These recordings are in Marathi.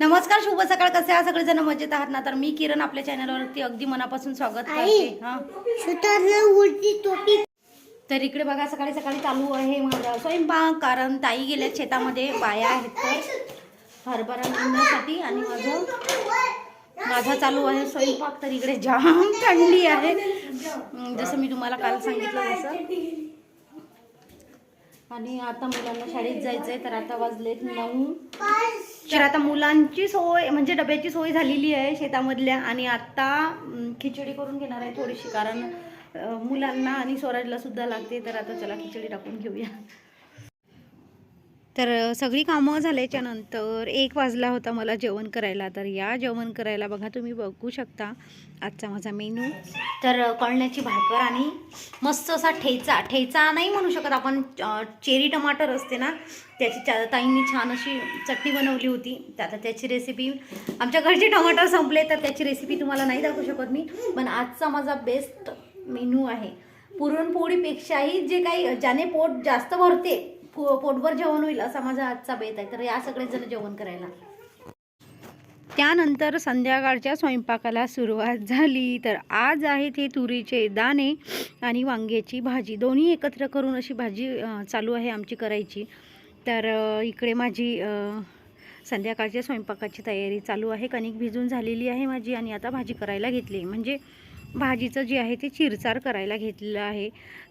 नमस्कार शुभ सकाळ. कसे आहात? सगळेजण मजेत आहात ना? तर मी किरण आपल्या चॅनलवरती अगदी मनापासून स्वागत करते. हा. सुतारला उलटी टोपी. तर इकडे बघा सकाळी सकाळी चालू आहे माझा स्वयंपाक कारण ताई गेल्या शेतामध्ये बाया आहेत तर हरभरा निघण्यासाठी आणि माझं माझा चालू आहे स्वयंपाक. तर इकडे जाम थंडी आहे. जसं मी तुम्हाला काल सांगितलं तसं. आणि आता मुलांना शाळेत जायचंय तर आता वाजलेत नऊ. तर आता मुलांची सोय म्हणजे डब्याची सोय झालेली आहे शेतामधल्या आणि आता खिचडी करून घेणार आहे थोडीशी कारण मुलांना आणि स्वराजला सुद्धा लागते तर आता चला खिचडी टाकून घेऊया. तर सगळी कामं झाल्याच्यानंतर एक वाजला होता मला जेवण करायला. तर या जेवण करायला बघा तुम्ही बघू शकता आजचा माझा मेनू. तर कळण्याची भाकर आणि मस्त असा ठेचा. ठेचा नाही म्हणू शकत आपण चेरी टमाटर असते ना त्याची चा ताईंनी छान अशी चटणी बनवली होती. तर आता त्याची रेसिपी आमच्या घरचे टमाटर संपले तर त्याची रेसिपी तुम्हाला नाही दाखवू शकत मी पण आजचा माझा बेस्ट मेनू आहे. पुरणपोळीपेक्षाही जे काही ज्याने पोट जास्त भरते पो- पोटभर जेवण होईल असा माझा आजचा बेत आहे. तर या सगळेजण जेवण करायला. त्यानंतर संध्याकाळच्या स्वयंपाकाला सुरुवात झाली. तर आज आहे ते तुरीचे दाणे आणि वांग्याची भाजी. दोन्ही एकत्र करून अशी भाजी चालू आहे आमची करायची. तर इकडे माझी संध्याकाळच्या स्वयंपाकाची तयारी चालू आहे. कणिक भिजून झालेली आहे माझी आणि आता भाजी करायला घेतली म्हणजे भाजीचं जे आहे ते चिरचार करायला घेतलेलं आहे.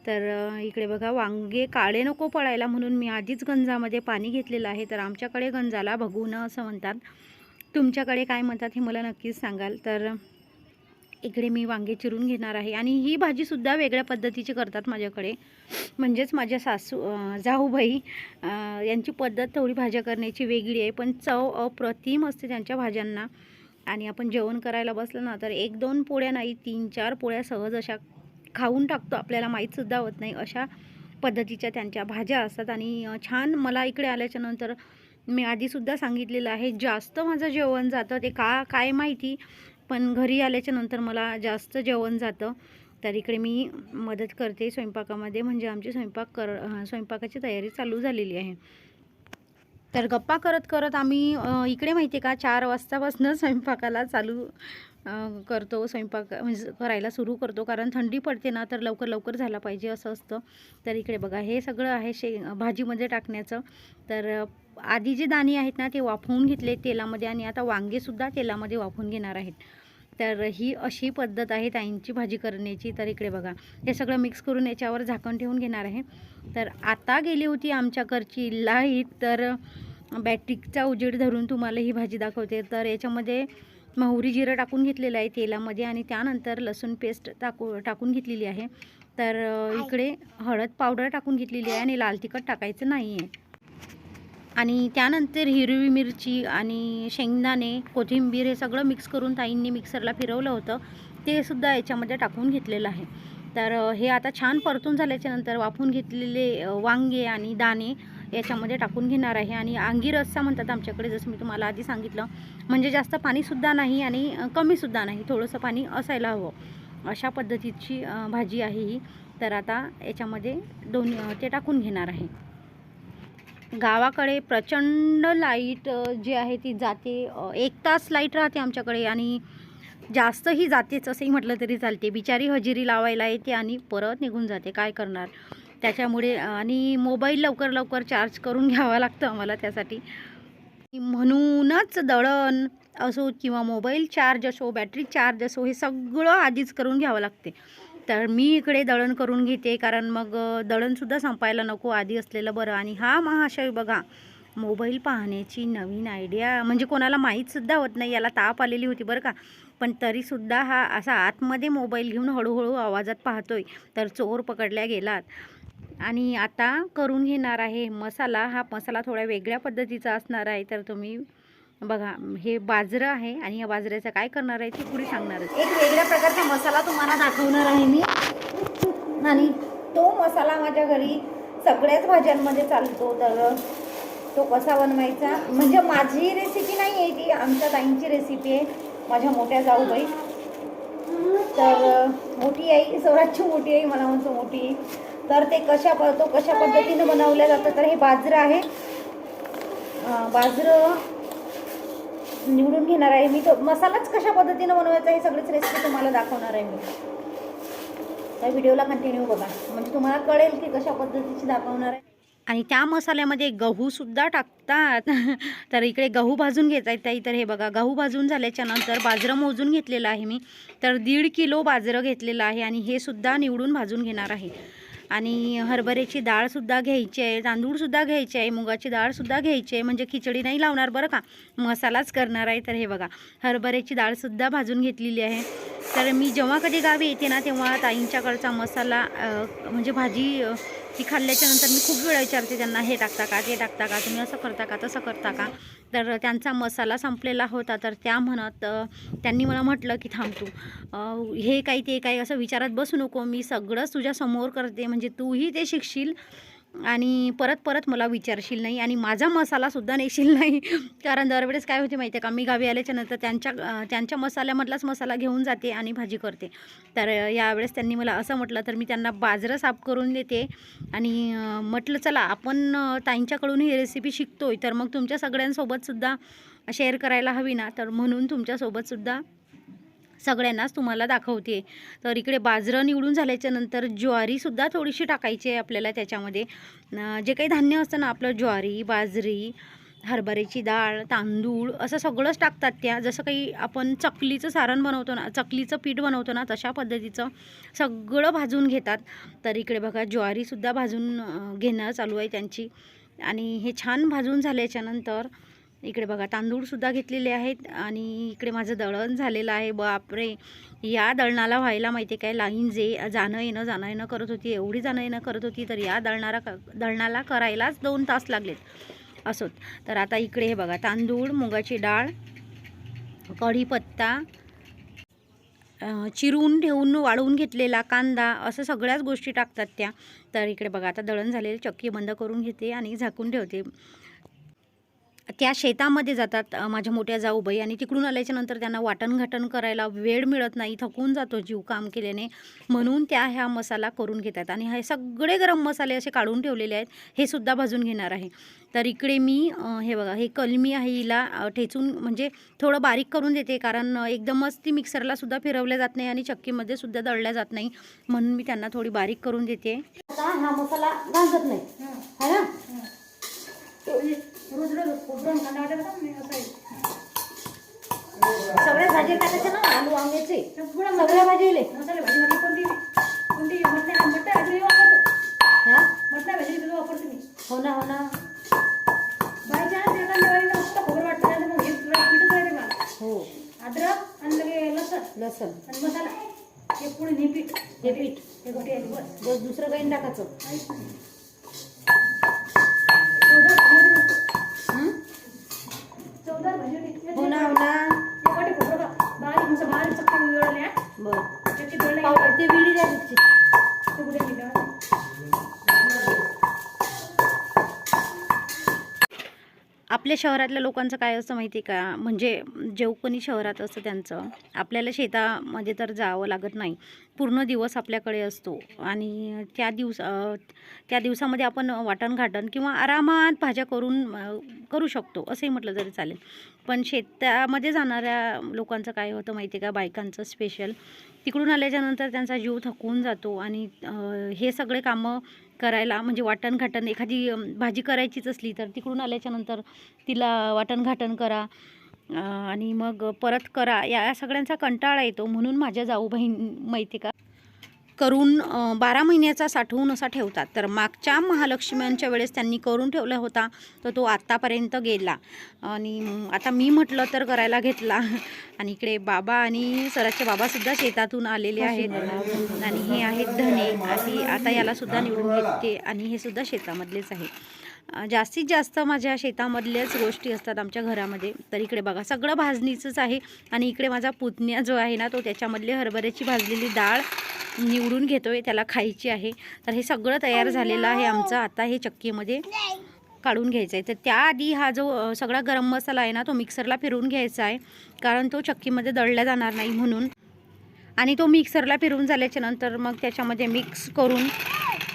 तर इकडे बघा वांगे काळे नको पडायला म्हणून मी आधीच गंजामध्ये पाणी घेतलेलं आहे. तर आमच्याकडे गंजाला भगून असं म्हणतात. तुमच्याकडे काय म्हणतात हे मला नक्कीच सांगाल. तर इकडे मी वांगे चिरून घेणार आहे. आणि ही भाजीसुद्धा वेगळ्या पद्धतीची करतात माझ्याकडे. म्हणजेच माझ्या सासू जाऊबाई यांची पद्धत थोडी भाज्या करण्याची वेगळी आहे. पण चव अप्रतिम असते त्यांच्या भाज्यांना. आणि आपण जेवण करायला बसलं ना तर एक दोन पोळ्या नाही तीन चार पोळ्या सहज अशा खाऊन टाकतो. आपल्याला माहीतसुद्धा होत नाही अशा पद्धतीच्या त्यांच्या भाज्या असतात. आणि छान मला इकडे आल्याच्यानंतर मी आधीसुद्धा सांगितलेलं आहे जास्त माझं जेवण जातं ते का काय माहिती पण घरी आल्याच्यानंतर मला जास्त जेवण जातं. तर इकडे मी मदत करते स्वयंपाकामध्ये म्हणजे आमची स्वयंपाक कर स्वयंपाकाची तयारी चालू झालेली आहे. तर गप्पा करत करत आम्ही इकडे माहिती आहे का चार वाजतापासून स्वयंपाकाला चालू करतो. स्वयंपाक म्हणजे करायला सुरू करतो. कारण थंडी पडते ना तर लवकर लवकर झाला पाहिजे असं असतं. तर इकडे बघा हे सगळं आहे शे भाजीमध्ये टाकण्याचं. तर आधी जे दाणे आहेत ना ते वाफवून घेतले तेलामध्ये आणि आता वांगेसुद्धा तेलामध्ये वाफवून घेणार आहेत. तर ही अशी पद्धत आहे ताईंची भाजी करण्याची. तर इकडे बघा हे सगळं मिक्स करून याच्यावर झाकण ठेवून घेणार आहे. तर आता गेली होती आमच्याकडची लाइट तर बॅटरीचा उजेड धरून तुम्हाला ही भाजी दाखवते. तर याच्यामध्ये मोहरी जिरं टाकून घेतलेलं आहे तेलामध्ये आणि त्यानंतर लसूण पेस्ट टाकू टाकून घेतलेली आहे. तर इकडे हळद पावडर टाकून घेतलेली आहे आणि लाल तिखट टाकायचं नाही आहे आणि त्यानंतर हिरवी मिरची आणि शेंगदाणे कोथिंबीर हे सगळं मिक्स करून ताईंनी मिक्सरला फिरवलं होतं. ते सुद्धा याच्यामध्ये टाकून घेतलेलं आहे. तर हे आता छान परतून झाल्याच्यानंतर वाफून घेतलेले वांगे आणि दाणे याच्यामध्ये टाकून घेणार आहे. आणि आंगी रस्सा म्हणतात आमच्याकडे जसं मी तुम्हाला आधी सांगितलं. म्हणजे जास्त पाणीसुद्धा नाही आणि कमीसुद्धा नाही. थोडंसं पाणी असायला हवं. अशा पद्धतीची भाजी आहे ही. तर आता याच्यामध्ये दोन ते टाकून घेणार आहे. गावाकडे प्रचंड लाइट जी आहे ती जाते. एक तास लाइट राहते आमच्याकडे आणि जास्तही जातेच असंही म्हटलं तरी चालते. बिचारी हजेरी लावायला येते आणि परत निघून जाते. काय करणार? त्याच्यामुळे आणि मोबाईल लवकर लवकर चार्ज करून घ्यावा लागतं आम्हाला त्यासाठी. म्हणूनच दळण असो किंवा मोबाईल चार्ज असो बॅटरी चार्ज असो हे सगळं आधीच करून घ्यावं लागते. तर मी इकडे दळण करून घेते कारण मग दळणसुद्धा संपायला नको आधी असलेलं बरं. आणि हा महाशय बघा मोबाईल पाहण्याची नवीन आयडिया म्हणजे कोणाला माहीतसुद्धा होत नाही याला ताप आलेली होती बरं का. पण तरीसुद्धा हा असा आतमध्ये मोबाईल घेऊन हळूहळू आवाजात पाहतोय तर चोर पकडल्या गेलात. आणि आता करून घेणार आहे मसाला हा मसाला थोड्या वेगळ्या पद्धतीचा असणार आहे तर तुम्ही बघा हे बाजरं आहे आणि या बाजऱ्याचं काय करणार आहे ते पुढे सांगणार आहे एक वेगळ्या प्रकारचा मसाला तुम्हाला दाखवणार आहे मी. आणि तो मसाला माझ्या घरी सगळ्याच भाज्यांमध्ये चालतो. तर तो कसा बनवायचा? म्हणजे माझी रेसिपी नाही आहे ती आमच्या ताईंची रेसिपी आहे माझ्या मोठ्या जाऊबाई. तर मोठी आई स्वराजची मोठी आई मला म्हणतो मोठी. तर ते कशा प तो कशा पद्धतीनं बनवल्या जातं तर हे बाजरं आहे. बाजरं निवडून घेणार आहे. मी तो मसालाच कशा पद्धतीनं बनवायचा हे सगळीच रेसिपी तुम्हाला दाखवणार आहे मी. त्या व्हिडिओला कंटिन्यू बघा. म्हणजे तुम्हाला कळेल की कशा पद्धतीची दाखवणार आहे. आणि त्या मसाल्यामध्ये गहूसुद्धा टाकतात. तर इकडे गहू भाजून घ्यायचा आहे ताई. तर हे बघा गहू भाजून झाल्याच्यानंतर बाजरं मोजून घेतलेलं आहे मी. तर दीड किलो बाजरं घेतलेलं आहे आणि हे सुद्धा निवडून भाजून घेणार आहे. आणि हरभऱ्याची डाळसुद्धा घ्यायची आहे तांदूळसुद्धा घ्यायचे आहे मुगाची डाळसुद्धा घ्यायची आहे म्हणजे खिचडी नाही लावणार बरं का. मसालाच करणार आहे तर हे बघा हरभऱ्याची डाळसुद्धा भाजून घेतलेली आहे. तर मी जेव्हा कधी गावी येते ना तेव्हा ताईंच्याकडचा मसाला म्हणजे भाजी ती खाल्ल्याच्यानंतर मी खूप वेळा विचारते त्यांना हे टाकता का? ते टाकता का? तुम्ही असं करता का? तसं करता का? तर त्यांचा मसाला संपलेला होता. तर त्या म्हणत त्यांनी मला म्हटलं की थांब तू. हे काही ते काही असं विचारात बसू नको. मी सगळंच तुझ्या समोर करते. म्हणजे तूही ते शिकशील. आणि परत परत मला विचारशील नाही आणि माझा मसालासुद्धा नेशील नाही. कारण दरवेळेस काय होते माहिती आहे का? मी गावी आल्याच्यानंतर त्यांच्या त्यांच्या मसाल्यामधलाच मसाला घेऊन जाते आणि भाजी करते. तर यावेळेस त्यांनी मला असं म्हटलं तर मी त्यांना बाजरं साफ करून देते आणि म्हटलं चला आपण ताईंच्याकडून ही रेसिपी शिकतोय. तर मग तुमच्या सगळ्यांसोबतसुद्धा शेअर करायला हवी ना? तर म्हणून तुमच्यासोबतसुद्धा सगळ्यांनाच तुम्हाला दाखवते. तर इकडे बाजरं निवडून झाल्याच्यानंतर ज्वारीसुद्धा थोडीशी टाकायची आहे आपल्याला त्याच्यामध्ये. जे काही धान्य असतं ना आपलं ज्वारी बाजरी हरभऱ्याची डाळ तांदूळ असं सगळंच टाकतात त्या. जसं काही आपण चकलीचं सारण बनवतो ना चकलीचं पीठ बनवतो ना तशा पद्धतीचं सगळं भाजून घेतात. तर इकडे बघा ज्वारीसुद्धा भाजून घेणं चालू आहे त्यांची. आणि हे छान भाजून झाल्याच्यानंतर इकडे बघा तांदूळसुद्धा घेतलेले आहेत आणि इकडे माझं दळण झालेलं आहे. बापरे या दळणाला व्हायला माहिती आहे काय? लाईन जे जाणं येणं जाणं येणं करत होती एवढी जाणं येणं करत होती तर या दळणारा दळणाला करायलाच दोन तास लागलेत. असोत. तर आता इकडे हे बघा तांदूळ मुगाची डाळ कढीपत्ता चिरून ठेवून वाळवून घेतलेला कांदा असं सगळ्याच गोष्टी टाकतात त्या. तर इकडे बघा आता दळण झालेले चक्की बंद करून घेते आणि झाकून ठेवते. त्या शेतामध्ये जातात माझ्या मोठ्या जाऊबाई आणि तिकडून आल्याच्यानंतर त्यांना वाटण घाटण करायला वेळ मिळत नाही थकून जातो जीव काम केल्याने. म्हणून त्या ह्या मसाला करून घेतात आणि हे सगळे गरम मसाले असे काढून ठेवलेले आहेत हे सुद्धा भाजून घेणार आहे. तर इकडे मी हे बघा हे कलमी आहे हिला ठेचून म्हणजे थोडं बारीक करून देते कारण एकदमच ती मिक्सरला सुद्धा फिरवल्या जात नाही आणि चक्कीमध्ये सुद्धा दळल्या जात नाही. म्हणून मी त्यांना थोडी बारीक करून देते. हा मसाला घालत नाही. है. ना? रोज रोज कांदा वाटत होता मी असं सगळ्या भाज्या टाकायच्या ना? आलू वांग्याचे. सगळं सगळ्या भाजीले. मसाले भाजीमध्ये कोणती कोणती मटण्या मटण्या भाजी वापरतो. हा? मटण्या भाजी बिजू वापरतो मी. हो ना हो ना. बाय चान्स एखाद्या वेळी मस्त खोबरं वाटतं मग हे पीठच राहते मला हो. अद्रक आणि लगे लसण. लसण. आणि मसाला. हे पुढे हे पीठ. हे पीठ. हे आहे बस. बस दुसरं काही टाकायचं. शहरातल्या लोकांचं काय असतं माहिती आहे का? म्हणजे जेव कोणी शहरात असतं त्यांचं आपल्याला शेतामध्ये तर जावं लागत नाही. पूर्ण दिवस आपल्याकडे असतो. आणि त्या दिवस त्या दिवसामध्ये आपण वाटण घाटण किंवा आरामात भाज्या करून करू शकतो. असंही म्हटलं तरी चालेल. पण शेतामध्ये जाणाऱ्या लोकांचं काय होतं माहिती आहे का? बायकांचं स्पेशल तिकडून आल्याच्यानंतर त्यांचा जीव थकून जातो आणि हे सगळे कामं करायला म्हणजे वाटणघाटण एखादी भाजी करायचीच असली तर तिकडून आल्याच्यानंतर तिला वाटणघाटण करा आणि मग परत करा या सगळ्यांचा कंटाळा येतो म्हणून माझ्या जाऊ बहीण माहिती का करून बारा महिन्याचा साठवून असा ठेवतात. तर मागच्या महालक्ष्म्यांच्या वेळेस त्यांनी करून ठेवला होता तर तो आत्तापर्यंत गेला. आणि आता मी म्हटलं तर करायला घेतला. आणि इकडे बाबा आणि सराचे बाबासुद्धा शेतातून आलेले आहेत. आणि हे आहेत धने. आणि आता यालासुद्धा निवडून घेते. आणि हे सुद्धा शेतामधलेच आहे. जास्तीत जास्त माझ्या शेतामधल्याच गोष्टी असतात आमच्या घरामध्ये. तर इकडे बघा सगळं भाजणीचंच आहे. आणि इकडे माझा पुतण्या जो आहे ना तो त्याच्यामधली हरभऱ्याची भाजलेली डाळ निवडून घेतोय त्याला खायची आहे. तर हे सगळं तयार झालेलं आहे आमचं. आता हे चक्कीमध्ये काढून घ्यायचा आहे तर त्याआधी हा जो सगळा गरम मसाला आहे ना तो मिक्सरला फिरवून घ्यायचा आहे. कारण तो चक्कीमध्ये दळला जाणार नाही म्हणून. आणि तो मिक्सरला फिरवून झाल्याच्यानंतर मग त्याच्यामध्ये मिक्स करून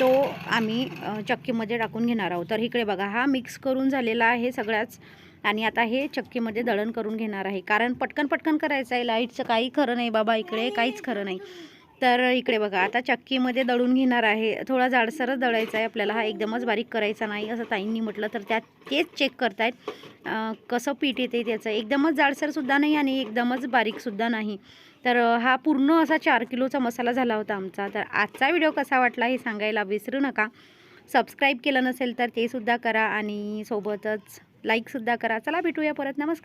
तो आम्ही चक्कीमध्ये टाकून घेणार आहोत. तर इकडे बघा हा मिक्स करून झालेला आहे सगळ्याच. आणि आता हे चक्कीमध्ये दळण करून घेणार आहे. कारण पटकन पटकन करायचं आहे लाईटचं काही खरं नाही बाबा इकडे काहीच खरं नाही. तर इकडे बघा आता चक्कीमध्ये दळून घेणार आहे. थोडा जाडसरच दळायचा आहे आपल्याला. हा एकदमच बारीक करायचा नाही असं ताईंनी म्हटलं. तर त्यात तेच चेक करतायत. कसं पीठ येते त्याचं? एकदमच जाडसरसुद्धा नाही आणि एकदमच बारीकसुद्धा नाही. तर हा पूर्ण असा चार किलोचा मसाला झाला होता आमचा. तर आजचा व्हिडिओ कसा वाटला हे सांगायला विसरू नका. सबस्क्राईब केलं नसेल तर तेसुद्धा करा आणि सोबतच लाईकसुद्धा करा. चला भेटूया परत. नमस्कार.